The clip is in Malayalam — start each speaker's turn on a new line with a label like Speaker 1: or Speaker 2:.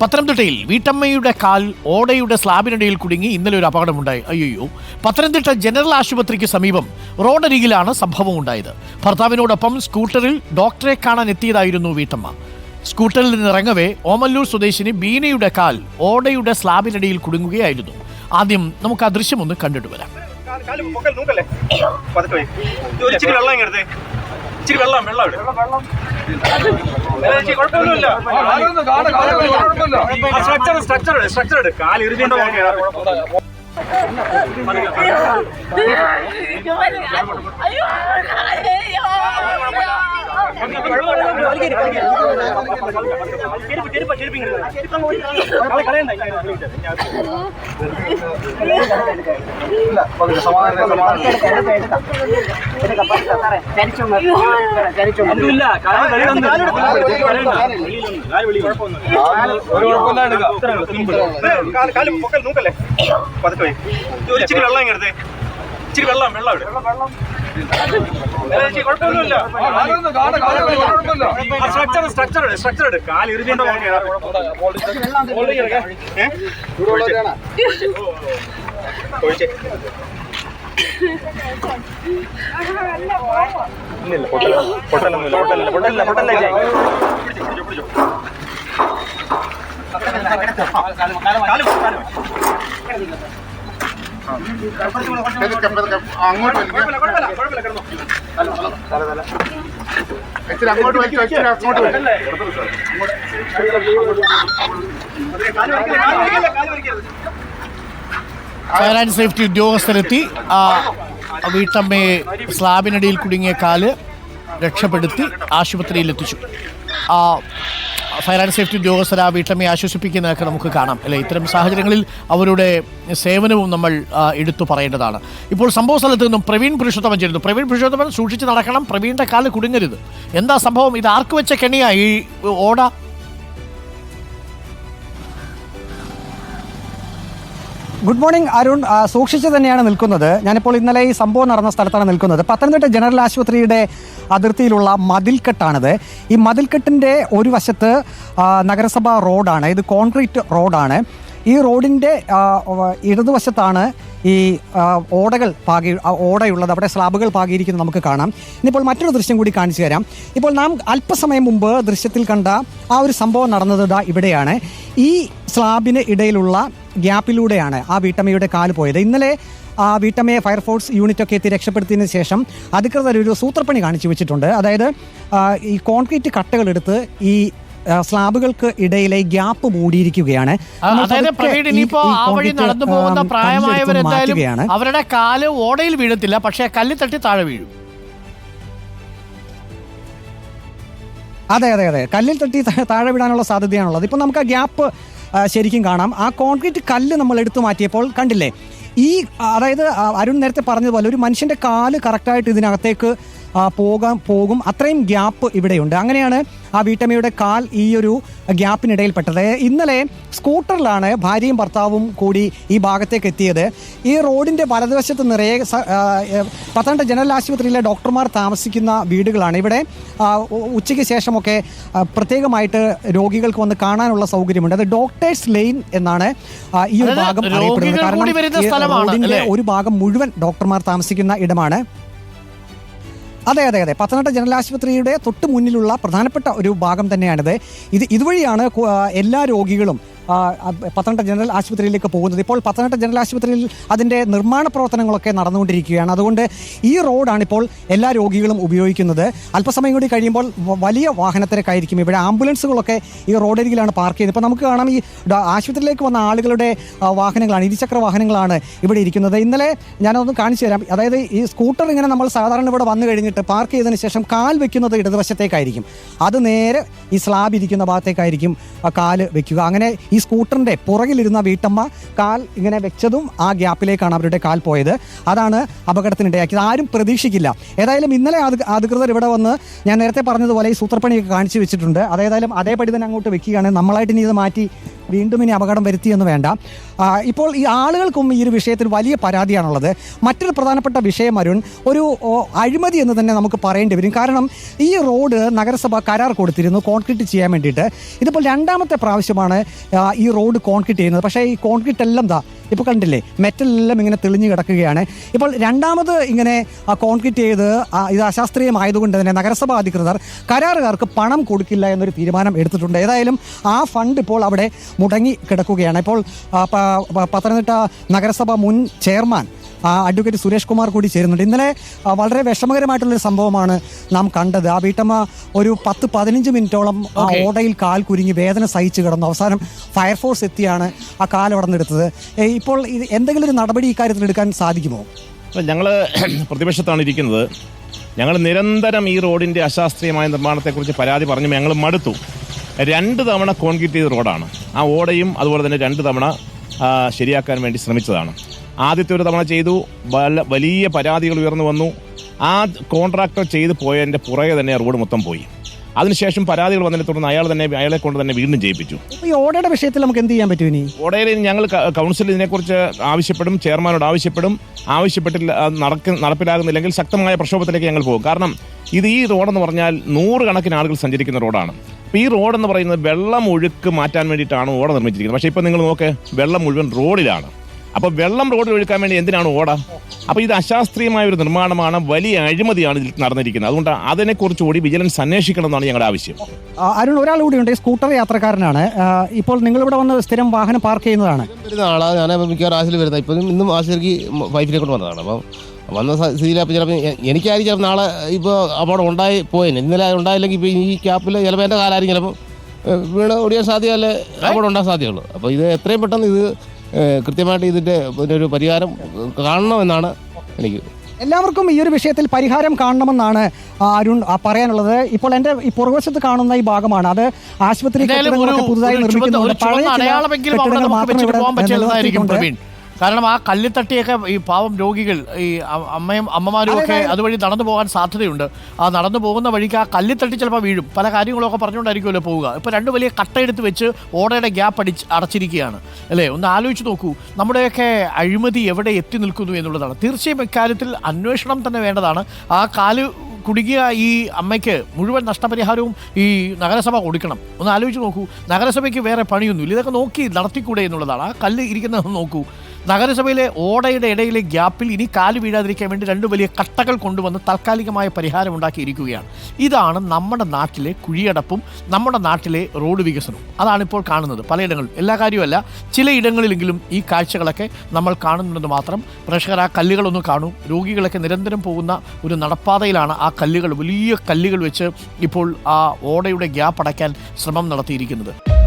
Speaker 1: പത്തനംതിട്ടയിൽ വീട്ടമ്മയുടെ കാൽ ഓടയുടെ സ്ലാബിനിടയിൽ കുടുങ്ങി ഇന്നലെ ഒരു അപകടമുണ്ടായി. അയ്യോ പത്തനംതിട്ട ജനറൽ ആശുപത്രിക്ക് സമീപം റോഡരികിലാണ് സംഭവം ഉണ്ടായത്. ഭർത്താവിനോടൊപ്പം സ്കൂട്ടറിൽ ഡോക്ടറെ കാണാൻ എത്തിയതായിരുന്നു വീട്ടമ്മ. സ്കൂട്ടറിൽ നിന്നിറങ്ങവേ ഓമല്ലൂർ സ്വദേശിനി ബീനയുടെ കാൽ ഓടയുടെ സ്ലാബിനിടയിൽ കുടുങ്ങുകയായിരുന്നു. ആദ്യം നമുക്ക് ആ ദൃശ്യം ഒന്ന് കണ്ടിട്ട് വരാം.
Speaker 2: ഇച്ചിരി വെള്ളം വെള്ളം ഇവിടെ സ്ട്രക്ചർ സ്ട്രക്ചർ സ്ട്രക്ചർ എടു കാൽ ഇറുതിയുണ്ടോ
Speaker 3: അയ്യോ
Speaker 2: ഒന്നുമില്ല കാൽ പൊക്കൽ നോക്കല്ലേ പതുക്കെ പോയി. ഒരു ഇച്ചിരി വെള്ളം ഇങ്ങെടുത്ത് ഇച്ചിരി വെള്ളം വെള്ളം സ്ട്രക്ചർ സ്ട്രക്ചർ സ്ട്രക്ചർ കാൽ ഒഴിച്ചേ ഇല്ലില്ല പൊട്ടല പൊട്ടലൊന്നുമില്ല പൊട്ടലില്ല പൊട്ടലില്ല പൊട്ടലില്ല പിടിച്ചോ പിടിച്ചോ പിടിച്ചോ കാൽ കാൽ കാൽ.
Speaker 4: അങ്ങോട്ട് അങ്ങോട്ട് ഇച്ചിരി അങ്ങോട്ട്
Speaker 1: സേഫ്റ്റി ഉദ്യോഗസ്ഥരെത്തി വീട്ടമ്മയെ സ്ലാബിനടിയിൽ കുടുങ്ങിയ കാൽ രക്ഷപ്പെടുത്തി ആശുപത്രിയിൽ എത്തിച്ചു ഫയർ ആൻഡ് സേഫ്റ്റി ഉദ്യോഗസ്ഥർ ആ വീട്ടമ്മയെ ആശ്വസിപ്പിക്കുന്നതൊക്കെ നമുക്ക് കാണാം. അല്ലെ? ഇത്തരം സാഹചര്യങ്ങളിൽ അവരുടെ സേവനവും നമ്മൾ എടുത്തു പറയേണ്ടതാണ്. ഇപ്പോൾ സംഭവ സ്ഥലത്ത് നിന്നും പ്രവീൺ പുരുഷോത്തമൻ ചേരുന്നു. പ്രവീൺ പുരുഷോത്തമൻ സൂക്ഷിച്ച് നടക്കണം. പ്രവീണിന്റെ കാൽ കുടുങ്ങരുത്. എന്താ സംഭവം? ഇത് ആർക്ക് വെച്ച കെണിയാ ഈ ഓട?
Speaker 5: Good morning Arun. സൂക്ഷിച്ച് തന്നെയാണ് നിൽക്കുന്നത്. ഞാനിപ്പോൾ ഇന്നലെ ഈ സംഭവം നടന്ന സ്ഥലത്താണ് നിൽക്കുന്നത്. പത്തനംതിട്ട ജനറൽ ആശുപത്രിയുടെ അതിർത്തിയിലുള്ള മതിൽക്കെട്ടാണിത്. ഈ മതിൽക്കെട്ടിന്റെ ഒരു വശത്ത് നഗരസഭ റോഡാണ്. ഇത് കോൺക്രീറ്റ് റോഡാണ്. ഈ റോഡിന്റെ ഇടതുവശത്താണ് ഈ ഓടകൾ പാകി ഓടയുള്ളത് അവിടെ സ്ലാബുകൾ പാകിയിരിക്കുന്നത് നമുക്ക് കാണാം. ഇനിയിപ്പോൾ മറ്റൊരു ദൃശ്യം കൂടി കാണിച്ചു തരാം. ഇപ്പോൾ നാം അല്പസമയം മുമ്പ് ദൃശ്യത്തിൽ കണ്ട ആ ഒരു സംഭവം നടന്നത് ഇതാ ഇവിടെയാണ്. ഈ സ്ലാബിന് ഇടയിലുള്ള ഗ്യാപ്പിലൂടെയാണ് ആ വീട്ടമ്മയുടെ കാൽ പോയത്. ഇന്നലെ ആ വീട്ടമ്മയെ ഫയർഫോഴ്സ് യൂണിറ്റ് ഒക്കെ എത്തി രക്ഷപ്പെടുത്തിയതിന് ശേഷം അധികൃതർ ഒരു സൂത്രപ്പണി കാണിച്ചു വെച്ചിട്ടുണ്ട്. അതായത് ഈ കോൺക്രീറ്റ് കട്ടകളെടുത്ത് ഈ സ്ലാബുകൾക്ക് ഇടയിലെ ഗ്യാപ്പ് മൂടിയിരിക്കുകയാണ്.
Speaker 1: ആ,
Speaker 5: നമ്മൾ
Speaker 1: അതായത് പ്രവീൺ ഇനിയിപ്പോ ആ വഴി നടന്നു പോകുന്ന
Speaker 5: ആ,
Speaker 1: പ്രായമായവരെന്തായാലും അവരുടെ കാൽ ഓടയിൽ വീഴത്തില്ല പക്ഷേ കല്ലിൽ തട്ടി താഴെ വീഴും.
Speaker 5: അതെ അതെ അതെ. കല്ലിൽ തട്ടി താഴെ വിടാനുള്ള സാധ്യതയാണുള്ളത്. ഇപ്പം നമുക്ക് ആ ഗ്യാപ്പ് ശരിക്കും കാണാം. ആ കോൺക്രീറ്റ് കല്ല് നമ്മൾ എടുത്തു മാറ്റിയപ്പോൾ കണ്ടില്ലേ? ഈ അതായത് അരുൺ നേരത്തെ പറഞ്ഞതുപോലെ ഒരു മനുഷ്യന്റെ കാൽ കറക്റ്റായിട്ട് ഇതിനകത്തേക്ക് പോകാൻ പോകും അത്രയും ഗ്യാപ്പ് ഇവിടെയുണ്ട്. അങ്ങനെയാണ് ആ വീട്ടമ്മയുടെ കാൽ ഈ ഒരു ഗ്യാപ്പിനിടയിൽപ്പെട്ടത്. ഇന്നലെ സ്കൂട്ടറിലാണ് ഭാര്യയും ഭർത്താവും കൂടി ഈ ഭാഗത്തേക്ക് എത്തിയത്. ഈ റോഡിന്റെ വലതുവശത്ത് നിറയെ പത്തനംതിട്ട ജനറൽ ആശുപത്രിയിലെ ഡോക്ടർമാർ താമസിക്കുന്ന വീടുകളാണ്. ഇവിടെ ഉച്ചയ്ക്ക് ശേഷമൊക്കെ പ്രത്യേകമായിട്ട് രോഗികൾക്ക് വന്ന് കാണാനുള്ള സൗകര്യമുണ്ട്. അത് ഡോക്ടേഴ്സ് ലെയിൻ എന്നാണ് ഈ ഒരു ഭാഗം അറിയപ്പെടുന്നത്. കാരണം റോഡിന്റെ ഒരു ഭാഗം മുഴുവൻ ഡോക്ടർമാർ താമസിക്കുന്ന ഇടമാണ്. അതെ അതെ അതെ. പത്തനംതിട്ട ജനറൽ ആശുപത്രിയുടെ തൊട്ട് മുന്നിലുള്ള പ്രധാനപ്പെട്ട ഒരു ഭാഗം തന്നെയാണിത്. ഇത് ഇതുവഴിയാണ് എല്ലാ രോഗികളും പത്തനംതിട്ട ജനറൽ ആശുപത്രിയിലേക്ക് പോകുന്നത്. ഇപ്പോൾ പത്തനംതിട്ട ജനറൽ ആശുപത്രിയിൽ അതിന്റെ നിർമ്മാണ പ്രവർത്തനങ്ങളൊക്കെ നടന്നുകൊണ്ടിരിക്കുകയാണ്. അതുകൊണ്ട് ഈ റോഡാണ് ഇപ്പോൾ എല്ലാ രോഗികളും ഉപയോഗിക്കുന്നത്. അല്പസമയം കൂടി കഴിയുമ്പോൾ വലിയ വാഹനത്തിരക്കായിരിക്കും. ഇവിടെ ആംബുലൻസുകളൊക്കെ ഈ റോഡരികിലാണ് പാർക്ക് ചെയ്യുന്നത്. ഇപ്പോൾ നമുക്ക് കാണാം ഈ ആശുപത്രിയിലേക്ക് വന്ന ആളുകളുടെ വാഹനങ്ങളാണ് ഇരുചക്ര വാഹനങ്ങളാണ് ഇവിടെ ഇരിക്കുന്നത്. ഇന്നലെ ഞാനതൊന്ന് കാണിച്ചു തരാം. അതായത് ഈ സ്കൂട്ടർ ഇങ്ങനെ നമ്മൾ സാധാരണ ഇവിടെ വന്നു കഴിഞ്ഞിട്ട് പാർക്ക് ചെയ്തതിന് ശേഷം കാൽ വെക്കുന്നത് ഇടതുവശത്തേക്കായിരിക്കും. അത് നേരെ ഈ സ്ലാബ് ഇരിക്കുന്ന ഭാഗത്തേക്കായിരിക്കും കാൽ വെക്കുക. അങ്ങനെ ഈ സ്കൂട്ടറിന്റെ പുറകിലിരുന്ന വീട്ടമ്മ കാൽ ഇങ്ങനെ വെച്ചതും ആ ഗ്യാപ്പിലേക്കാണ് അവരുടെ കാൽ പോയത്. അതാണ് അപകടത്തിനിടയാക്കിയത്. ആരും പ്രതീക്ഷിക്കില്ല. ഏതായാലും ഇന്നലെ അധി- അധികൃതർ ഇവിടെ വന്ന് ഞാൻ നേരത്തെ പറഞ്ഞതുപോലെ ഈ സൂത്രപ്പണിയൊക്കെ കാണിച്ചു വെച്ചിട്ടുണ്ട്. അതേതായാലും അതേപടി തന്നെ അങ്ങോട്ട് വെക്കുകയാണ്. നമ്മളായിട്ട് ഇനി ഇത് മാറ്റി വീണ്ടും ഇനി അപകടം വരുത്തിയെന്ന് വേണ്ട. ഇപ്പോൾ ഈ ആളുകൾക്കും ഈ ഒരു വിഷയത്തിൽ വലിയ പരാതിയാണുള്ളത്. മറ്റൊരു പ്രധാനപ്പെട്ട വിഷയം അരുൺ ഒരു അഴിമതി എന്ന് തന്നെ നമുക്ക് പറയേണ്ടി വരും. കാരണം ഈ റോഡ് നഗരസഭ കരാർ കൊടുത്തിരുന്നു. കോൺക്രീറ്റ് ചെയ്യാൻ വേണ്ടിയിട്ട്. ഇതിപ്പോൾ രണ്ടാമത്തെ പ്രാവശ്യമാണ് ഈ റോഡ് കോൺക്രീറ്റ് ചെയ്യുന്നത്. പക്ഷേ ഈ കോൺക്രീറ്റ് എല്ലാം ദാ ഇപ്പോൾ കണ്ടില്ലേ മെറ്റലെല്ലാം ഇങ്ങനെ തെളിഞ്ഞു കിടക്കുകയാണ്. ഇപ്പോൾ രണ്ടാമത് ഇങ്ങനെ കോൺക്രീറ്റ് ചെയ്ത് ഇത് അശാസ്ത്രീയമായതുകൊണ്ട് തന്നെ നഗരസഭ അധികൃതർ കരാറുകാർക്ക് പണം കൊടുക്കില്ല എന്നൊരു തീരുമാനം എടുത്തിട്ടുണ്ട്. ഏതായാലും ആ ഫണ്ട് ഇപ്പോൾ അവിടെ മുടങ്ങി കിടക്കുകയാണ്. ഇപ്പോൾ പത്തനംതിട്ട നഗരസഭ മുൻ ചെയർമാൻ അഡ്വക്കേറ്റ് സുരേഷ് കുമാർ കൂടി ചേരുന്നുണ്ട്. ഇന്നലെ വളരെ വിഷമകരമായിട്ടുള്ളൊരു സംഭവമാണ് നാം കണ്ടത്. ആ വീട്ടമ്മ ഒരു പത്ത് പതിനഞ്ച് മിനിറ്റോളം ആ ഓടയിൽ കാൽ കുരുങ്ങി വേദന സഹിച്ചു കിടന്നു. അവസാനം ഫയർഫോഴ്സ് എത്തിയാണ് ആ കാൽ അവിടെ ഇപ്പോൾ ഇത് എന്തെങ്കിലും ഒരു നടപടി ഇക്കാര്യത്തിൽ എടുക്കാൻ സാധിക്കുമോ?
Speaker 6: ഞങ്ങൾ പ്രതിപക്ഷത്താണ് ഇരിക്കുന്നത്. ഞങ്ങൾ നിരന്തരം ഈ റോഡിന്റെ അശാസ്ത്രീയമായ നിർമ്മാണത്തെക്കുറിച്ച് പരാതി പറഞ്ഞു ഞങ്ങൾ മടുത്തു. രണ്ട് തവണ കോൺക്രീറ്റ് ചെയ്ത റോഡാണ്. ആ ഓടയും അതുപോലെ തന്നെ രണ്ട് തവണ ശരിയാക്കാൻ വേണ്ടി ശ്രമിച്ചതാണ്. ആദ്യത്തെ ഒരു തവണ ചെയ്തു. വല- വലിയ പരാതികൾ ഉയർന്നു വന്നു. ആ കോൺട്രാക്ടർ ചെയ്ത് പോയതിന്റെ പുറകെ തന്നെ റോഡ് മൊത്തം പോയി. അതിനുശേഷം പരാതികൾ വന്നതിനെ തുടർന്ന് അയാൾ തന്നെ അയാളെ കൊണ്ട് തന്നെ വീണ്ടും ചെയ്യിപ്പിച്ചു
Speaker 5: ഈ ഓടയുടെ വിഷയത്തിൽ നമുക്ക് എന്ത് ചെയ്യാൻ പറ്റും ഇനി?
Speaker 6: ഓടയിൽ ഞങ്ങൾ കൗൺസിൽ ഇതിനെക്കുറിച്ച് ആവശ്യപ്പെടും ചെയർമാനോട് ആവശ്യപ്പെടും. ആവശ്യപ്പെട്ടില്ല നടക്ക നടപ്പിലാകുന്നില്ലെങ്കിൽ ശക്തമായ പ്രക്ഷോഭത്തിലേക്ക് ഞങ്ങൾ പോകും. കാരണം ഇത് ഈ റോഡെന്ന് പറഞ്ഞാൽ നൂറുകണക്കിന് ആളുകൾ സഞ്ചരിക്കുന്ന റോഡാണ്. അപ്പോൾ ഈ റോഡെന്ന് പറയുന്നത് വെള്ളം ഒഴുക്ക് മാറ്റാൻ വേണ്ടിയിട്ടാണ് ഓട നിർമ്മിച്ചിരിക്കുന്നത്. പക്ഷേ ഇപ്പോൾ നിങ്ങൾ നോക്കേ വെള്ളം മുഴുവൻ റോഡിലാണ്. അപ്പോൾ വെള്ളം റോഡിൽ ഒഴുക്കാൻ വേണ്ടി എന്തിനാണ് ഓട? അപ്പോൾ ഇത് അശാസ്ത്രീയമായ ഒരു നിർമ്മാണമാണ്. വലിയ അഴിമതിയാണ് ഇതിൽ നടന്നിരിക്കുന്നത്. അതുകൊണ്ട് അതിനെക്കുറിച്ച് കൂടി വിജിലൻസ് അന്വേഷിക്കണം എന്നാണ് ഞങ്ങളുടെ ആവശ്യം.
Speaker 5: അരുൺ ഒരാൾ കൂടിയുണ്ട് ഉണ്ട്. സ്കൂട്ടർ യാത്രക്കാരനാണ്. ഇപ്പോൾ നിങ്ങൾ ഇവിടെ വന്ന് സ്ഥിരം വാഹനം പാർക്ക് ചെയ്യുന്നതാണ്.
Speaker 7: ആളാണ് ഞാൻ മിക്കവാറും വരുന്നത് ഇപ്പം ഇന്നും ആശുപത്രിക്ക് വൈഫിനെ കൊണ്ട് വന്നതാണ്. അപ്പം വന്ന സ്ഥിതിയിൽ അപ്പം ചിലപ്പോൾ എനിക്കായിരിക്കും ചിലപ്പോൾ നാളെ ഇപ്പോൾ അപകടം ഉണ്ടായി പോയേനെ. ഇന്നലെ ഉണ്ടായില്ലെങ്കിൽ ഇപ്പോൾ ഈ ക്യാപ്പിൽ ചിലപ്പോൾ എന്റെ കാലായിരിക്കും ചിലപ്പോൾ വീണ് ഓടിയാൻ സാധ്യമല്ലേ? അപകടം ഉണ്ടാകാൻ സാധ്യതയുള്ളൂ. അപ്പോൾ ഇത് എത്രയും പെട്ടെന്ന് ഇത് കൃത്യമായിട്ട് ഇതിന്റെ ഒരു പരിഹാരം കാണണമെന്നാണ് എനിക്ക്
Speaker 5: എല്ലാവർക്കും ഈ ഒരു വിഷയത്തിൽ പരിഹാരം കാണണമെന്നാണ് അരുൺ പറയാനുള്ളത്. ഇപ്പോൾ എന്റെ ഈ പുറകുവശത്ത് കാണുന്ന ഈ ഭാഗമാണ്. അത് ആശുപത്രി കെട്ടിടങ്ങളൊക്കെ പുതുതായി നിർമ്മിക്കുന്നുണ്ട് പഴയ ചില
Speaker 1: അടയാളമെങ്കിലും അവിടെ
Speaker 5: കെട്ടിടങ്ങൾ
Speaker 1: നമുക്ക്
Speaker 5: മാത്രം
Speaker 1: വെച്ചിട്ട്
Speaker 5: ഇവിടെ
Speaker 1: കാരണം ആ കല്ലിത്തട്ടിയൊക്കെ ഈ പാവം രോഗികൾ ഈ അമ്മയും അമ്മമാരും ഒക്കെ അതുവഴി നടന്നു പോകാൻ സാധ്യതയുണ്ട്. ആ നടന്നു പോകുന്ന വഴിക്ക് ആ കല്ലിത്തട്ടി ചിലപ്പോൾ വീഴും. പല കാര്യങ്ങളൊക്കെ പറഞ്ഞുകൊണ്ടായിരിക്കുമല്ലോ പോവുക. ഇപ്പോൾ രണ്ട് വലിയ കട്ടയെടുത്ത് വെച്ച് ഓടയുടെ ഗ്യാപ്പ് അടിച്ച് അടച്ചിരിക്കുകയാണ്. അല്ലേ? ഒന്ന് ആലോചിച്ച് നോക്കൂ. നമ്മുടെയൊക്കെ അഴിമതി എവിടെ എത്തി നിൽക്കുന്നു എന്നുള്ളതാണ്. തീർച്ചയായും ഇക്കാര്യത്തിൽ അന്വേഷണം തന്നെ വേണ്ടതാണ്. ആ കാൽ കുടുങ്ങിയ ഈ അമ്മയ്ക്ക് മുഴുവൻ നഷ്ടപരിഹാരവും ഈ നഗരസഭ കൊടുക്കണം. ഒന്ന് ആലോചിച്ച് നോക്കൂ. നഗരസഭയ്ക്ക് വേറെ പണിയൊന്നുമില്ല. ഇതൊക്കെ നോക്കി നടത്തിക്കൂടെ എന്നുള്ളതാണ്. ആ കല്ല് ഇരിക്കുന്നത് നോക്കൂ. നഗരസഭയിലെ ഓടയുടെ ഇടയിലെ ഗ്യാപ്പിൽ ഇനി കാൽ വീഴാതിരിക്കാൻ വേണ്ടി രണ്ട് വലിയ കട്ടകൾ കൊണ്ടുവന്ന് താൽക്കാലികമായ പരിഹാരം ഉണ്ടാക്കിയിരിക്കുകയാണ്. ഇതാണ് നമ്മുടെ നാട്ടിലെ കുഴിയടപ്പും നമ്മുടെ നാട്ടിലെ റോഡ് വികസനവും. അതാണ് ഇപ്പോൾ കാണുന്നത്. പലയിടങ്ങളിലും എല്ലാ കാര്യവുമല്ല. ചിലയിടങ്ങളിലെങ്കിലും ഈ കാഴ്ചകളൊക്കെ നമ്മൾ കാണുന്നുണ്ടെന്ന് മാത്രം പ്രേക്ഷകർ ആ കല്ലുകളൊന്നും കാണും. രോഗികളൊക്കെ നിരന്തരം പോകുന്ന ഒരു നടപ്പാതയിലാണ് ആ കല്ലുകൾ. വലിയ കല്ലുകൾ വെച്ച് ഇപ്പോൾ ആ ഓടയുടെ ഗ്യാപ്പ് അടയ്ക്കാൻ ശ്രമം നടത്തിയിരിക്കുന്നത്.